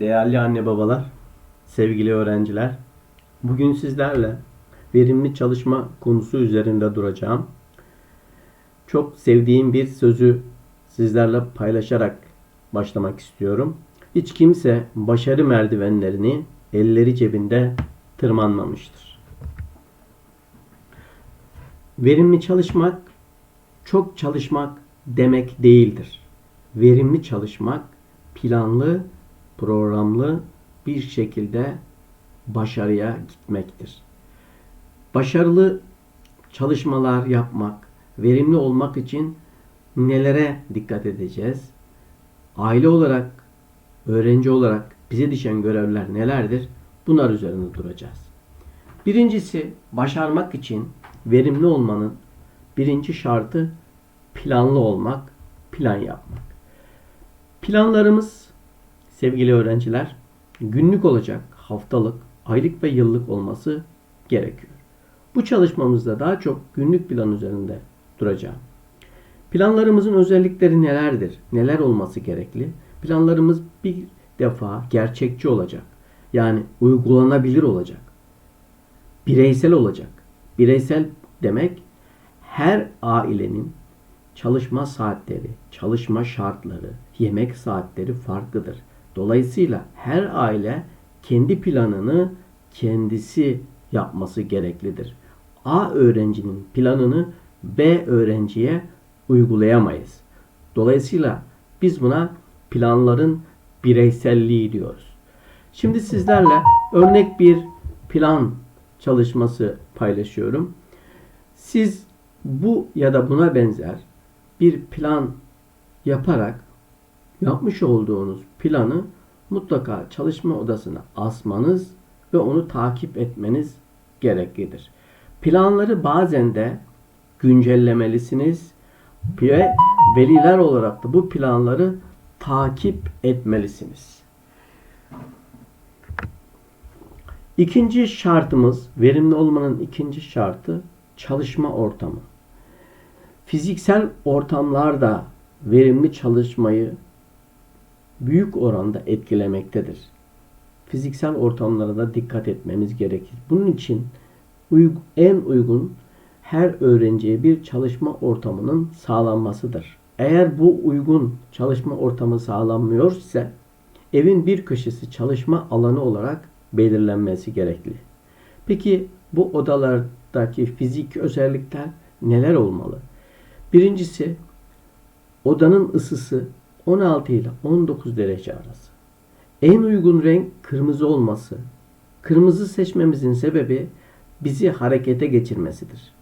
Değerli anne babalar, sevgili öğrenciler, bugün sizlerle verimli çalışma konusu üzerinde duracağım. Çok sevdiğim bir sözü sizlerle paylaşarak başlamak istiyorum. Hiç kimse başarı merdivenlerini elleri cebinde tırmanmamıştır. Verimli çalışmak çok çalışmak demek değildir. Verimli çalışmak planlı, programlı bir şekilde başarıya gitmektir. Başarılı çalışmalar yapmak, verimli olmak için nelere dikkat edeceğiz? Aile olarak, öğrenci olarak bize düşen görevler nelerdir? Bunlar üzerinde duracağız. Birincisi başarmak için verimli olmanın birinci şartı planlı olmak, plan yapmak. Planlarımız sevgili öğrenciler günlük olacak, haftalık, aylık ve yıllık olması gerekiyor. Bu çalışmamızda daha çok günlük plan üzerinde duracağım. Planlarımızın özellikleri nelerdir? Neler olması gerekli? Planlarımız bir defa gerçekçi olacak. Yani uygulanabilir olacak. Bireysel olacak. Bireysel demek her ailenin çalışma saatleri, çalışma şartları, yemek saatleri farklıdır. Dolayısıyla her aile kendi planını kendisi yapması gereklidir. A öğrencinin planını B öğrenciye uygulayamayız. Dolayısıyla biz buna planların bireyselliği diyoruz. Şimdi sizlerle örnek bir plan çalışması paylaşıyorum. Siz bu ya da buna benzer bir plan yaparak yapmış olduğunuz planı mutlaka çalışma odasına asmanız ve onu takip etmeniz gereklidir. Planları bazen de güncellemelisiniz ve veliler olarak da bu planları takip etmelisiniz. İkinci şartımız, verimli olmanın ikinci şartı çalışma ortamı. Fiziksel ortamlarda verimli çalışmayı büyük oranda etkilemektedir. Fiziksel ortamlara da dikkat etmemiz gerekir. Bunun için en uygun her öğrenciye bir çalışma ortamının sağlanmasıdır. Eğer bu uygun çalışma ortamı sağlanmıyor ise evin bir köşesi çalışma alanı olarak belirlenmesi gerekli. Peki bu odalardaki fizik özellikler neler olmalı? Birincisi odanın ısısı 16 ile 19 derece arası. En uygun renk kırmızı olması. Kırmızı seçmemizin sebebi bizi harekete geçirmesidir.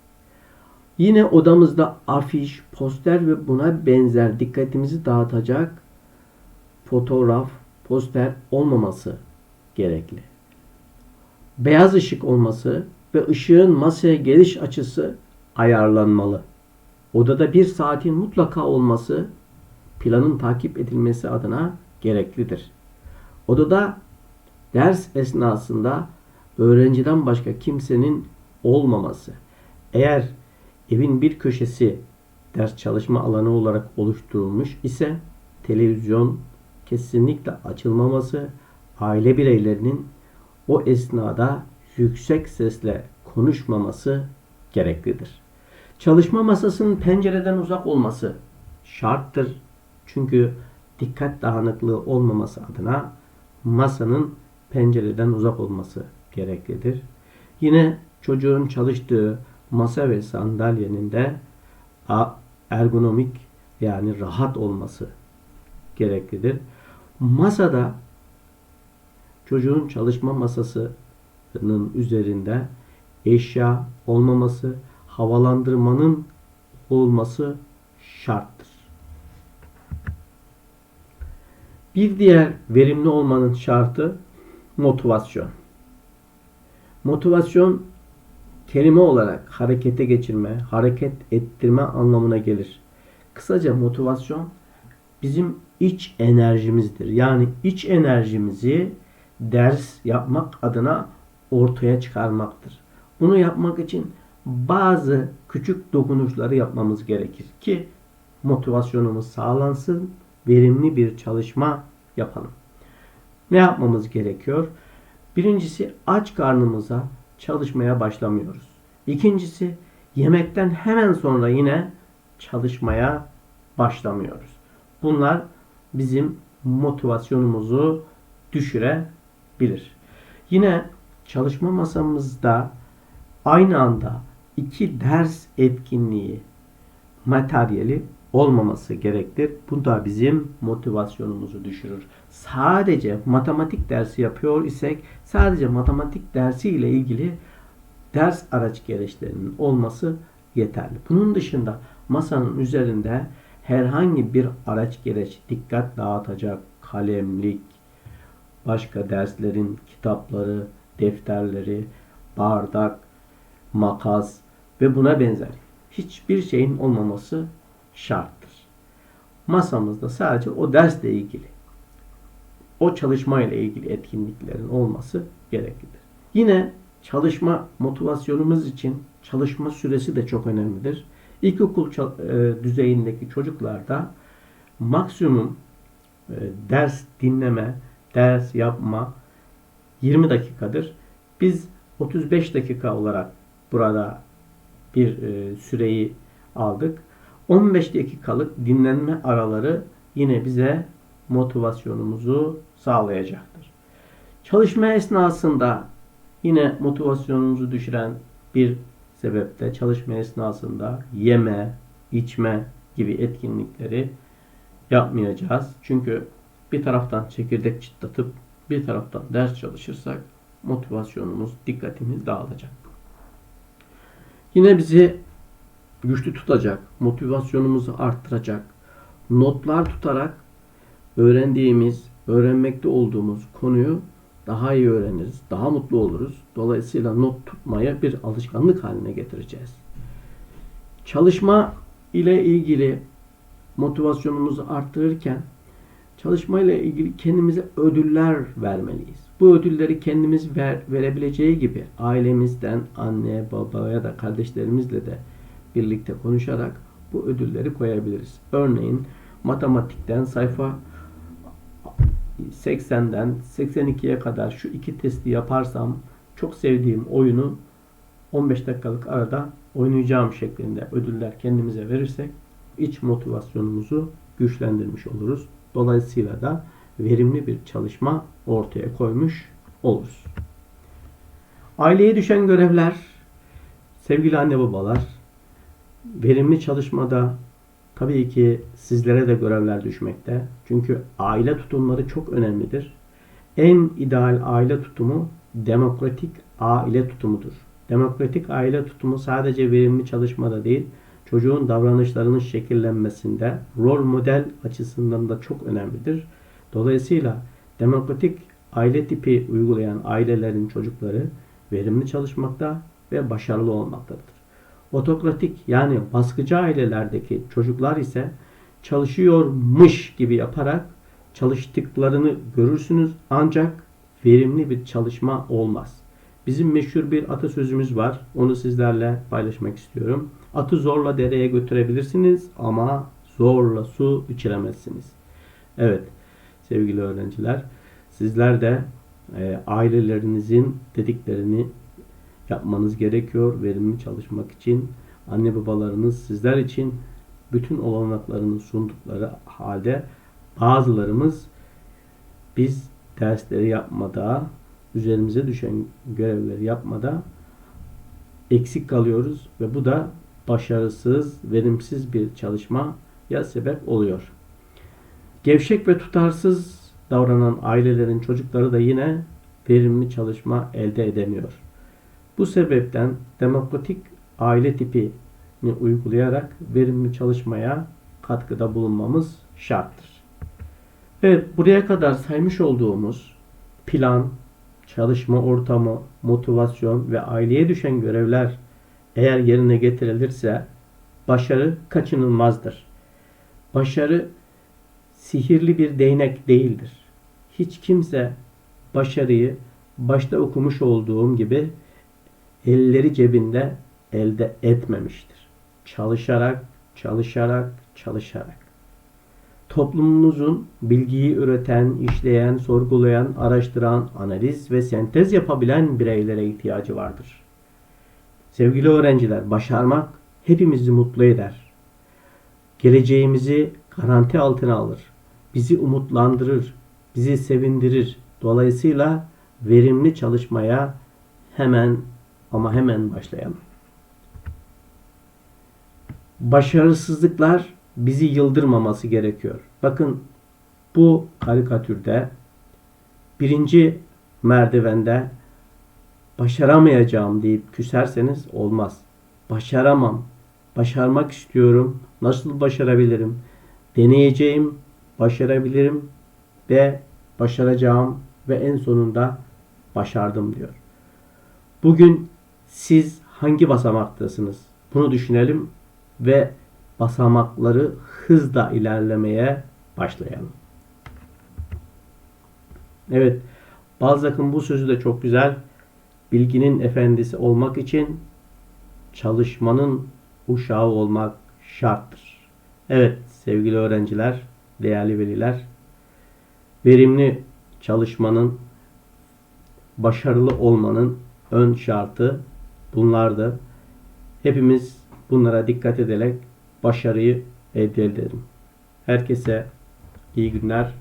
Yine odamızda afiş, poster ve buna benzer dikkatimizi dağıtacak fotoğraf, poster olmaması gerekli. Beyaz ışık olması ve ışığın masaya geliş açısı ayarlanmalı. Odada bir saatin mutlaka olması planın takip edilmesi adına gereklidir. Odada ders esnasında öğrenciden başka kimsenin olmaması. Eğer evin bir köşesi ders çalışma alanı olarak oluşturulmuş ise televizyon kesinlikle açılmaması, aile bireylerinin o esnada yüksek sesle konuşmaması gereklidir. Çalışma masasının pencereden uzak olması şarttır. Çünkü dikkat dağınıklığı olmaması adına masanın pencereden uzak olması gereklidir. Yine çocuğun çalıştığı masa ve sandalyenin de ergonomik yani rahat olması gereklidir. Masada çocuğun çalışma masasının üzerinde eşya olmaması, havalandırmanın olması şarttır. Bir diğer verimli olmanın şartı motivasyon. Motivasyon kelime olarak harekete geçirme, hareket ettirme anlamına gelir. Kısaca motivasyon bizim iç enerjimizdir. Yani iç enerjimizi ders yapmak adına ortaya çıkarmaktır. Bunu yapmak için bazı küçük dokunuşları yapmamız gerekir ki motivasyonumuz sağlansın, verimli bir çalışma yapalım. ne yapmamız gerekiyor? Birincisi aç karnımıza çalışmaya başlamıyoruz. İkincisi yemekten hemen sonra yine çalışmaya başlamıyoruz. Bunlar bizim motivasyonumuzu düşürebilir. Yine çalışma masamızda aynı anda iki ders etkinliği materyali olmaması gerektir. Bu da bizim motivasyonumuzu düşürür. Sadece matematik dersi yapıyor isek sadece matematik dersi ile ilgili ders araç gereçlerinin olması yeterli. Bunun dışında masanın üzerinde herhangi bir araç gereç dikkat dağıtacak kalemlik, başka derslerin kitapları, defterleri, bardak, makas ve buna benzer hiçbir şeyin olmaması şarttır. Masamızda sadece o dersle ilgili, o çalışma ile ilgili etkinliklerin olması gereklidir. Yine çalışma motivasyonumuz için çalışma süresi de çok önemlidir. İlkokul e, düzeyindeki çocuklarda maksimum e, ders dinleme, ders yapma 20 dakikadır. Biz 35 dakika olarak burada bir e, süreyi aldık. 15 dakikalık dinlenme araları yine bize motivasyonumuzu sağlayacaktır. Çalışma esnasında yine motivasyonumuzu düşüren bir sebeple çalışma esnasında yeme, içme gibi etkinlikleri yapmayacağız. Çünkü bir taraftan çekirdek çıtlatıp bir taraftan ders çalışırsak motivasyonumuz, dikkatimiz dağılacak. Yine bizi güçlü tutacak, motivasyonumuzu arttıracak, notlar tutarak öğrendiğimiz, öğrenmekte olduğumuz konuyu daha iyi öğreniriz, daha mutlu oluruz. Dolayısıyla not tutmaya bir alışkanlık haline getireceğiz. Çalışma ile ilgili motivasyonumuzu arttırırken çalışma ile ilgili kendimize ödüller vermeliyiz. Bu ödülleri kendimiz ver, verebileceği gibi ailemizden, anne, babaya da kardeşlerimizle de birlikte konuşarak bu ödülleri koyabiliriz. Örneğin matematikten sayfa 80'den 82'ye kadar şu iki testi yaparsam çok sevdiğim oyunu 15 dakikalık arada oynayacağım şeklinde ödüller kendimize verirsek iç motivasyonumuzu güçlendirmiş oluruz. Dolayısıyla da verimli bir çalışma ortaya koymuş oluruz. Aileye düşen görevler, sevgili anne babalar, verimli çalışmada tabii ki sizlere de görevler düşmekte. Çünkü aile tutumları çok önemlidir. En ideal aile tutumu demokratik aile tutumudur. Demokratik aile tutumu sadece verimli çalışmada değil, çocuğun davranışlarının şekillenmesinde rol model açısından da çok önemlidir. Dolayısıyla demokratik aile tipi uygulayan ailelerin çocukları verimli çalışmakta ve başarılı olmaktadır. Otokratik yani baskıcı ailelerdeki çocuklar ise çalışıyormuş gibi yaparak çalıştıklarını görürsünüz ancak verimli bir çalışma olmaz. Bizim meşhur bir atasözümüz var. Onu sizlerle paylaşmak istiyorum. Atı zorla dereye götürebilirsiniz ama zorla su içiremezsiniz. Evet sevgili öğrenciler. Sizler de e, ailelerinizin dediklerini yapmanız gerekiyor. Verimli çalışmak için anne babalarınız sizler için bütün olanaklarını sundukları halde bazılarımız biz dersleri yapmada, üzerimize düşen görevleri yapmada eksik kalıyoruz ve bu da başarısız, verimsiz bir çalışma ya sebep oluyor. Gevşek ve tutarsız davranan ailelerin çocukları da yine verimli çalışma elde edemiyor. Bu sebepten demokratik aile tipini uygulayarak verimli çalışmaya katkıda bulunmamız şarttır. Evet, buraya kadar saymış olduğumuz plan, çalışma ortamı, motivasyon ve aileye düşen görevler eğer yerine getirilirse başarı kaçınılmazdır. Başarı sihirli bir değnek değildir. Hiç kimse başarıyı başta okumuş olduğum gibi elleri cebinde elde etmemiştir. Çalışarak, çalışarak, çalışarak. toplumumuzun bilgiyi üreten, işleyen, sorgulayan, araştıran, analiz ve sentez yapabilen bireylere ihtiyacı vardır. Sevgili öğrenciler, başarmak hepimizi mutlu eder. Geleceğimizi garanti altına alır. Bizi umutlandırır, bizi sevindirir. Dolayısıyla verimli çalışmaya hemen ama hemen başlayalım. Başarısızlıklar bizi yıldırmaması gerekiyor. Bakın bu karikatürde birinci merdivende başaramayacağım deyip küserseniz olmaz. Başaramam. Başarmak istiyorum. Nasıl başarabilirim? Deneyeceğim, başarabilirim ve başaracağım ve en sonunda başardım diyor. Bugün siz hangi basamaktasınız? Bunu düşünelim ve basamakları hızla ilerlemeye başlayalım. Evet, Balzac'ın bu sözü de çok güzel. Bilginin efendisi olmak için çalışmanın uşağı olmak şarttır. Evet sevgili öğrenciler, değerli veliler, verimli çalışmanın, başarılı olmanın ön şartı bunlardı. Hepimiz bunlara dikkat ederek başarıyı elde edelim. Herkese iyi günler,